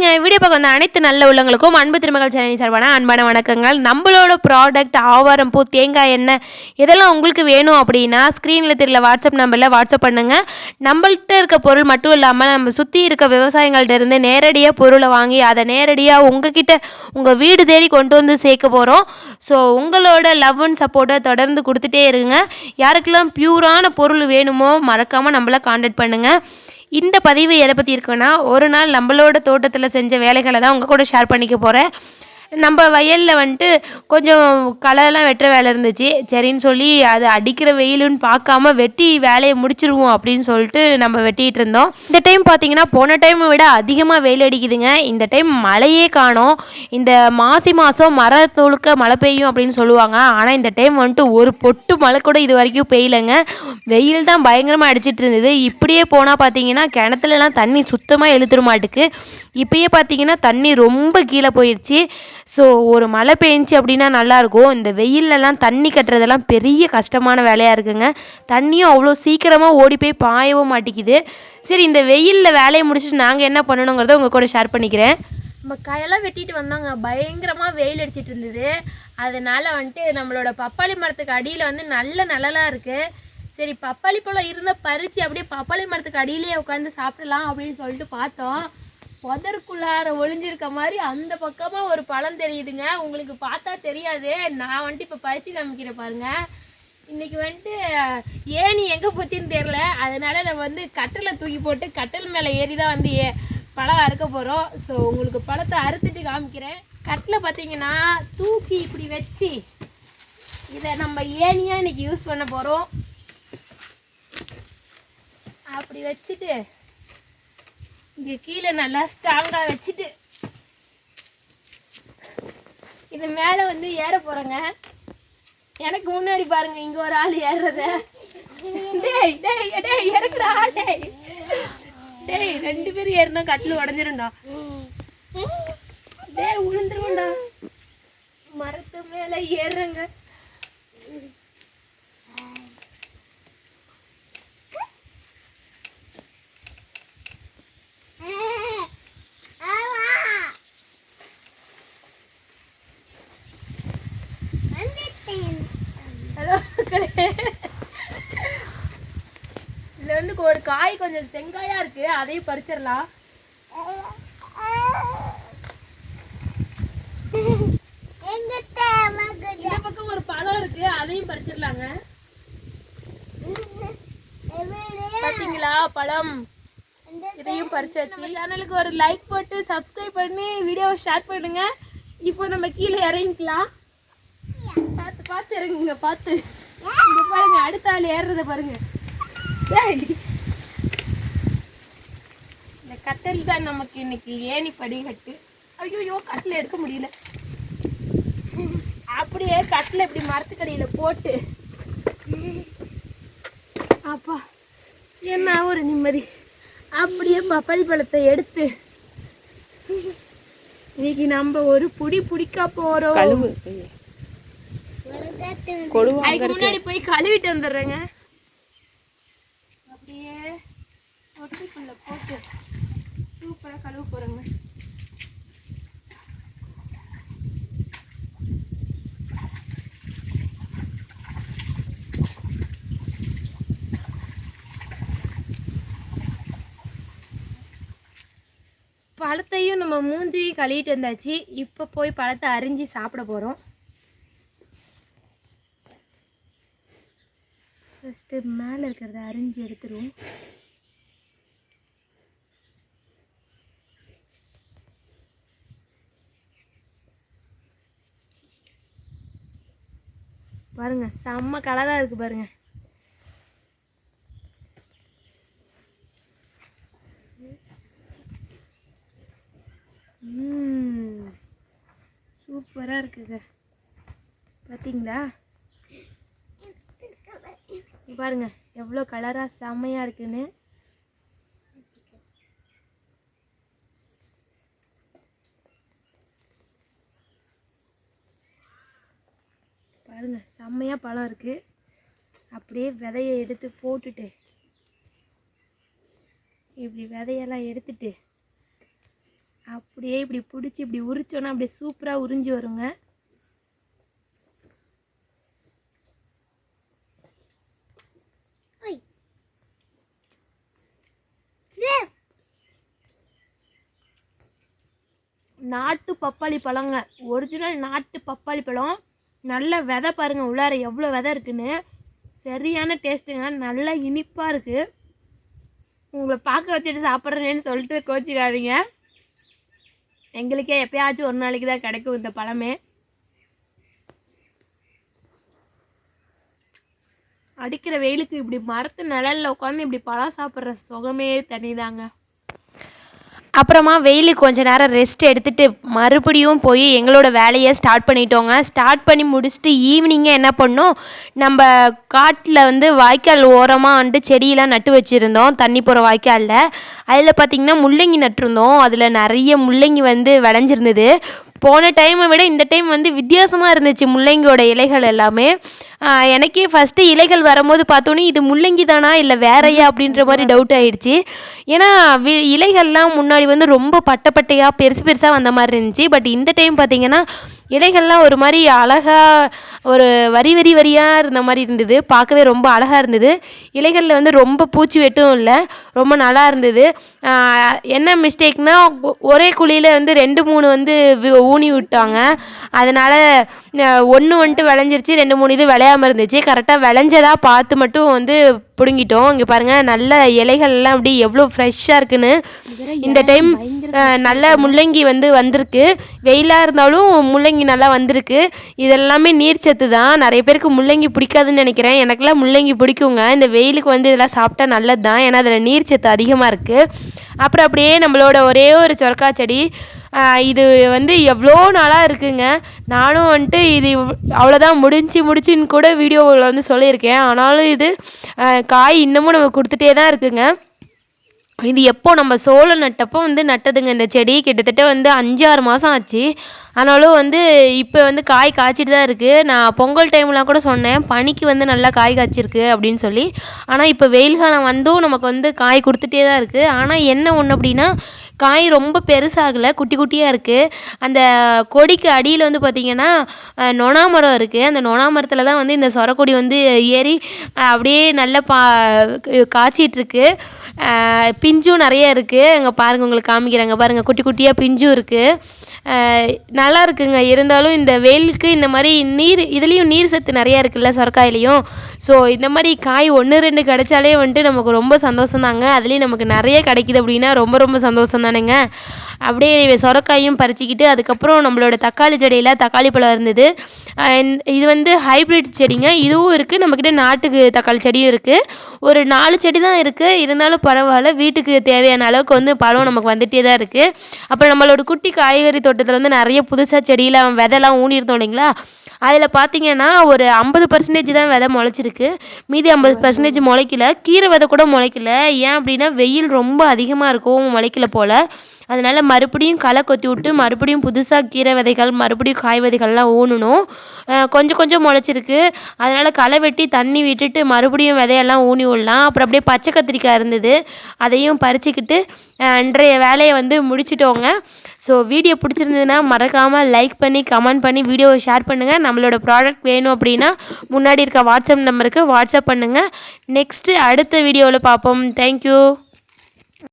ஹாய்ங்க video பார்க்க வந்த அனைத்து நல்ல உள்ளங்களுக்கும் அன்பு திருமகள் சேனல் சார்பான அன்பான வணக்கங்கள். நம்மளோட ப்ராடக்ட் ஆவாரம் பூ தேங்காய் எண்ணெய் இதெல்லாம் உங்களுக்கு வேணும் அப்படின்னா ஸ்க்ரீனில் தெரியல வாட்ஸ்அப் நம்பரில் வாட்ஸ்அப் பண்ணுங்கள் நம்மள்கிட்ட இருக்க பொருள் மட்டும் இல்லாமல் நம்ம சுற்றி இருக்க விவசாயிகள்ட்ட இருந்து நேரடியாக பொருளை வாங்கி அதை நேரடியாக உங்ககிட்ட உங்கள் வீடு தேடி கொண்டு வந்து சேர்க்க போகிறோம் ஸோ உங்களோட லவ் அண்ட் சப்போர்ட்டை தொடர்ந்து கொடுத்துட்டே இருங்க. யாருக்கெல்லாம் பியூரான பொருள் வேணுமோ மறக்காமல் நம்மளை காண்டாக்ட் பண்ணுங்கள் இந்த பதிவு எதை பற்றி இருக்குன்னா ஒரு நாள் நம்மளோட தோட்டத்தில் செஞ்ச வேலைகளை தான் உங்கள் கூட ஷேர் பண்ணிக்க போகிறேன் நம்ம வயலில் வந்துட்டு கொஞ்சம் களைலாம் வெட்டுற வேலை இருந்துச்சு. சரின்னு சொல்லி அது அடிக்கிற வெயிலுன்னு பார்க்காம வெட்டி வேலையை முடிச்சிருவோம் அப்படின்னு சொல்லிட்டு நம்ம வெட்டிகிட்டு இருந்தோம். இந்த டைம் பார்த்தீங்கன்னா போன டைமை விட அதிகமாக வெயில் அடிக்குதுங்க. இந்த டைம் மழையே காணோம். இந்த மாசி மாதம் மரத்தொழுக்க மழை பெய்யும் அப்படின்னு சொல்லுவாங்க. ஆனால் இந்த டைம் வந்துட்டு ஒரு பொட்டு மழை கூட இது வரைக்கும் பெய்யலைங்க. வெயில் தான் பயங்கரமாக அடிச்சிட்டு இருந்தது. இப்படியே போனால் பார்த்தீங்கன்னா கிணத்துலலாம் தண்ணி சுத்தமாக இழுத்துற மாட்டுக்கு. இப்பயே பார்த்தீங்கன்னா தண்ணி ரொம்ப கீழே போயிடுச்சு ஸோ ஒரு மழை பெஞ்சி அப்படின்னா நல்லாயிருக்கும் இந்த வெயில்லலாம் தண்ணி கட்டுறதெல்லாம் பெரிய கஷ்டமான வேலையாக இருக்குங்க. தண்ணியும் அவ்வளோ சீக்கிரமாக ஓடி போய் பாயவும் மாட்டேங்குது சரி இந்த வெயிலில் வேலையை முடிச்சுட்டு நாங்கள் என்ன பண்ணணுங்கிறத உங்கள் கூட ஷேர் பண்ணிக்கிறேன். நம்ம கையெல்லாம் வெட்டிட்டு வந்தாங்க. பயங்கரமாக வெயில் அடிச்சிட்டு இருந்தது. அதனால் வந்துட்டு நம்மளோட பப்பாளி மரத்துக்கு அடியில் வந்து நல்ல நிழலாக இருக்குது சரி பப்பாளி பழம் இருந்த பறித்து அப்படியே பப்பாளி மரத்துக்கு அடியிலேயே உட்காந்து சாப்பிடலாம் அப்படின்னு சொல்லிட்டு பார்த்தோம். புதருக்குள்ளார ஒளிஞ்சிருக்க மாதிரி அந்த பக்கமாக ஒரு பழம் தெரியுதுங்க. உங்களுக்கு பார்த்தா தெரியாது. நான் வந்துட்டு இப்போ பறித்து காமிக்கிறேன் பாருங்க. இன்னைக்கு வந்துட்டு ஏணி எங்கே போச்சுன்னு தெரில அதனால நம்ம வந்து கட்டிலை தூக்கி போட்டு கட்டில் மேலே ஏறி தான் வந்து ஏ பழம் அறுக்க போகிறோம் ஸோ உங்களுக்கு பழத்தை அறுத்துட்டு காமிக்கிறேன். கட்டில் பார்த்தீங்கன்னா தூக்கி இப்படி வச்சு இதை நம்ம ஏணியாக இன்னைக்கு யூஸ் பண்ண போகிறோம் அப்படி வச்சுட்டு இங்கே கீழே நல்லா ஸ்ட்ராங்காக வச்சுட்டு இது மேலே வந்து ஏற போகிறேங்க எனக்கு முன்னாடி பாருங்க இங்கே ஒரு ஆள் ஏறுறத. டேய் டேய் டேய் இறக்குடா டேய். டேய் ரெண்டு பேரும் ஏறினா கட்டில் உடஞ்சிருண்டா டேய் உளுந்துருவோண்டா மரத்து மேலே ஏறுறேங்க. ஹலோ இதுல வந்து ஒரு காய் கொஞ்சம் செங்காயா இருக்கு. அதையும் பறிச்சிடலாம். இந்த பக்கம் ஒரு பழம் இருக்கு. அதையும் பறிச்சிடலாங்க. பாத்தீங்களா? பழம். இதையும் பறிச்சாச்சு. சேனலுக்கு ஒரு லைக் போட்டு சப்ஸ்கிரைப் பண்ணி வீடியோவை ஸ்டார்ட் பண்ணுங்க. இப்போ நம்ம கீழே இறங்கிக்கலாம். பார்த்து பார்த்து இறங்குங்க பார்த்து. இங்க பாருங்க அடுத்த ஆள் ஏறுறத பாருங்க. இந்த கட்டல் தான் நமக்கு இன்னைக்கு ஏணி படிகட்டு ஐயோ கட்டில் எடுக்க முடியல. அப்படியே கட்டில் இப்படி மரத்துக்கடியில போட்டு. அப்பா என்ன ஒரு நிம்மதி. அப்படியே பப்பாளி பழத்தை எடுத்து இன்னைக்கு நம்ம ஒரு புடி பிடிக்க போறோம். அதுக்கு முன்னாடி போய் கழுவிட்டு வந்துடுறேங்க. அப்படியே ஒட்டுக்குள்ள போட்டு சூப்பரா கழுவ போறேங்க. பழத்தையும் நம்ம மூஞ்சி கழுவிட்டு வந்தாச்சு. இப்போ போய் பழத்தை அரிஞ்சு சாப்பிட போகிறோம் ஃபஸ்ட்டு மேலே இருக்கிறத அரிஞ்சு எடுத்துருவோம். பாருங்கள் செம்ம கலராக இருக்குது பாருங்கள் சூப்பராக இருக்குங்க பார்த்தீங்களா பாருங்க எவ்வளோ கலராக செம்மையாக இருக்குன்னு. பாருங்க செம்மையாக பழம் இருக்குது அப்படியே விதையை எடுத்து போட்டுட்டு இப்படி விதையெல்லாம் எடுத்துட்டு அப்படியே இப்படி பிடிச்சி இப்படி உரிச்சோன்னா அப்படியே சூப்பராக உறிஞ்சி வருங்க. நாட்டு பப்பாளி பழங்க. ஒரிஜினல் நாட்டு பப்பாளி பழம். நல்ல விதை பாருங்க உள்ளார எவ்வளோ விதை இருக்குன்னு. சரியான டேஸ்ட்டுங்க நல்லா இனிப்பாக இருக்குது உங்களை பார்க்க வச்சுட்டு சாப்பிட்றேன்னு சொல்லிட்டு கோச்சிக்காதீங்க. எங்களுக்கே எப்பயாச்சும் ஒரு நாளைக்கு தான் கிடைக்கும் இந்த பழமே. அடிக்கிற வெயிலுக்கு இப்படி மரத்து நிழல்ல உட்காந்து இப்படி பழம் சாப்பிட்ற சுகமே தனிதாங்க. அப்புறமா வெயிலுக்கு கொஞ்ச நேரம் ரெஸ்ட் எடுத்துகிட்டு மறுபடியும் போய் எங்களோட வேலையை ஸ்டார்ட் பண்ணிட்டோங்க. ஸ்டார்ட் பண்ணி முடிச்சுட்டு ஈவினிங்கே என்ன பண்ணோம்? நம்ம காட்டில் வந்து வாய்க்கால் ஓரமாக வந்துட்டு செடியெலாம் நட்டு வச்சுருந்தோம். தண்ணி போகிற வாய்க்காலில். அதில் பார்த்திங்கன்னா முள்ளங்கி நட்டிருந்தோம். அதில் நிறைய முள்ளங்கி வந்து விளைஞ்சிருந்தது. போன டைமை விட இந்த டைம் வந்து வித்தியாசமாக இருந்துச்சு முள்ளங்கியோட இலைகள் எல்லாமே. எனக்கே ஃபஸ்ட்டு இலைகள் வரும்போது பார்த்தோன்னே இது முள்ளங்கி தானா இல்லை வேறையா அப்படின்ற மாதிரி டவுட் ஆகிடுச்சு ஏன்னா வி இலைகள்லாம் முன்னாடி வந்து ரொம்ப பட்டப்பட்டையாக பெருசு பெருசாக வந்த மாதிரி இருந்துச்சு. பட் இந்த டைம் பார்த்திங்கன்னா இலைகள்லாம் ஒரு மாதிரி அழகாக ஒரு வரி வரி வரியாக இருந்த மாதிரி இருந்தது. பார்க்கவே ரொம்ப அழகாக இருந்தது. இலைகளில் வந்து ரொம்ப பூச்சி வெட்டும் இல்லை. ரொம்ப நல்லா இருந்தது. என்ன மிஸ்டேக்னால் ஒரே குழியில் வந்து ரெண்டு மூணு வந்து ஊனி விட்டாங்க. அதனால் ஒன்று வந்துட்டு விளைஞ்சிருச்சு ரெண்டு மூணு இது விளையாமல் இருந்துச்சு. கரெக்டாக விளைஞ்சதாக பார்த்து மட்டும் வந்து பிடுங்கிட்டோம். இங்கே பாருங்கள் நல்ல இலைகள்லாம் அப்படி எவ்வளோ ஃப்ரெஷ்ஷாக இருக்குன்னு. இந்த டைம் நல்ல முள்ளங்கி வந்து வந்திருக்கு. வெயிலாக இருந்தாலும் முள்ளங்கி நல்லா வந்திருக்கு. இதெல்லாமே நீர் சத்து தான். நிறைய பேருக்கு முள்ளங்கி பிடிக்காதுன்னு நினைக்கிறேன். எனக்கெல்லாம் முள்ளங்கி பிடிக்குங்க. இந்த வெயிலுக்கு வந்து இதெல்லாம் சாப்பிட்டா நல்லது தான். ஏன்னா அதில் நீர் சத்து அதிகமாக இருக்குது அப்புறம் அப்படியே நம்மளோட ஒரே ஒரு சொரக்கா செடி. இது வந்து எவ்வளோ நாளாக இருக்குங்க. நானும் வந்துட்டு இது அவ்வளோதான் முடிஞ்சு முடிச்சுன்னு கூட வீடியோவில் வந்து சொல்லியிருக்கேன். ஆனாலும் இது காய் இன்னமும் நம்ம கொடுத்துட்டே தான் இருக்குங்க. இது எப்போ நம்ம சோளம் நட்டப்போ வந்து நட்டதுங்க. இந்த செடி கிட்டத்தட்ட வந்து அஞ்சு ஆறு மாதம் ஆச்சு. ஆனாலும் வந்து இப்போ வந்து காய் காய்ச்சிட்டு தான் இருக்குது நான் பொங்கல் டைம்லாம் கூட சொன்னேன். பனிக்கு வந்து நல்லா காய் காய்ச்சிருக்கு அப்படின்னு சொல்லி. ஆனால் இப்போ வெயில் காலம் வந்தும் நமக்கு வந்து காய் கொடுத்துட்டே தான் இருக்குது ஆனால் என்ன ஒன்று அப்படின்னா காய் ரொம்ப பெருசாகலை. குட்டி குட்டியாக இருக்குது அந்த கொடிக்கு அடியில் வந்து பார்த்திங்கன்னா நொணா மரம் இருக்குது அந்த நொணா மரத்தில் தான் வந்து இந்த சொரக்கொடி வந்து ஏறி அப்படியே நல்லா பா காய்ச்சிட்ருக்கு பிஞ்சும் நிறைய இருக்குது அங்கே பாருங்கள் உங்களுக்கு காமிக்கிறாங்க. பாருங்கள் குட்டி குட்டியாக பிஞ்சும் இருக்குது நல்லா இருக்குங்க. இருந்தாலும் இந்த வெயிலுக்கு இந்த மாதிரி நீர் இதுலேயும் நீர் சத்து நிறையா இருக்குல்ல சொரக்காயிலையும். ஸோ இந்த மாதிரி காய் ஒன்று ரெண்டு கிடைச்சாலே வந்துட்டு நமக்கு ரொம்ப சந்தோஷம் தாங்க அதுலேயும் நமக்கு நிறைய கிடைக்கிது அப்படின்னா ரொம்ப ரொம்ப சந்தோஷம் தானேங்க அப்படியே சொரக்காயும் பறிச்சிக்கிட்டு அதுக்கப்புறம் நம்மளோட தக்காளி செடியில் தக்காளி பழம் இருந்தது. இது வந்து ஹைப்ரிட் செடிங்க. இதுவும் இருக்குது நம்மக்கிட்ட நாட்டுக்கு தக்காளி செடியும் இருக்குது ஒரு நாலு செடி தான் இருக்குது இருந்தாலும் பரவாயில்ல. வீட்டுக்கு தேவையான அளவுக்கு வந்து பழம் நமக்கு வந்துகிட்டே தான் இருக்குது அப்புறம் நம்மளோட குட்டி காய்கறி தோட்டத்தில் வந்து நிறைய புதுசாக செடியெலாம் விதைலாம் ஊனியிருந்தோம் இல்லைங்களா? அதில் பார்த்தீங்கன்னா ஒரு ஐம்பது பர்சன்டேஜ் தான் விதை முளைச்சிருக்கு. மீதி ஐம்பது பர்சன்டேஜ் முளைக்கல. கீரை விதை கூட முளைக்கல. ஏன் அப்படின்னா வெயில் ரொம்ப அதிகமாக இருக்கும் முளைக்கல போல். அதனால் மறுபடியும் களை கொத்தி விட்டு மறுபடியும் புதுசாக கீரை விதைகள் மறுபடியும் காய் விதைகள்லாம் ஊனணும் கொஞ்சம் கொஞ்சம் முளைச்சிருக்கு. அதனால் களை வெட்டி தண்ணி விட்டுட்டு மறுபடியும் விதையெல்லாம் ஊனி விடலாம். அப்புறம் அப்படியே பச்சை கத்திரிக்காய் இருந்தது. அதையும் பறிச்சுக்கிட்டு அன்றைய வேலையை வந்து முடிச்சிட்டோங்க. ஸோ வீடியோ பிடிச்சிருந்ததுன்னா மறக்காமல் லைக் பண்ணி கமெண்ட் பண்ணி வீடியோவை ஷேர் பண்ணுங்கள் நம்மளோட ப்ராடக்ட் வேணும் அப்படின்னா முன்னாடி இருக்க வாட்ஸ்அப் நம்பருக்கு வாட்ஸ்அப் பண்ணுங்கள் நெக்ஸ்ட்டு அடுத்த வீடியோவில் பார்ப்போம். தேங்க்யூ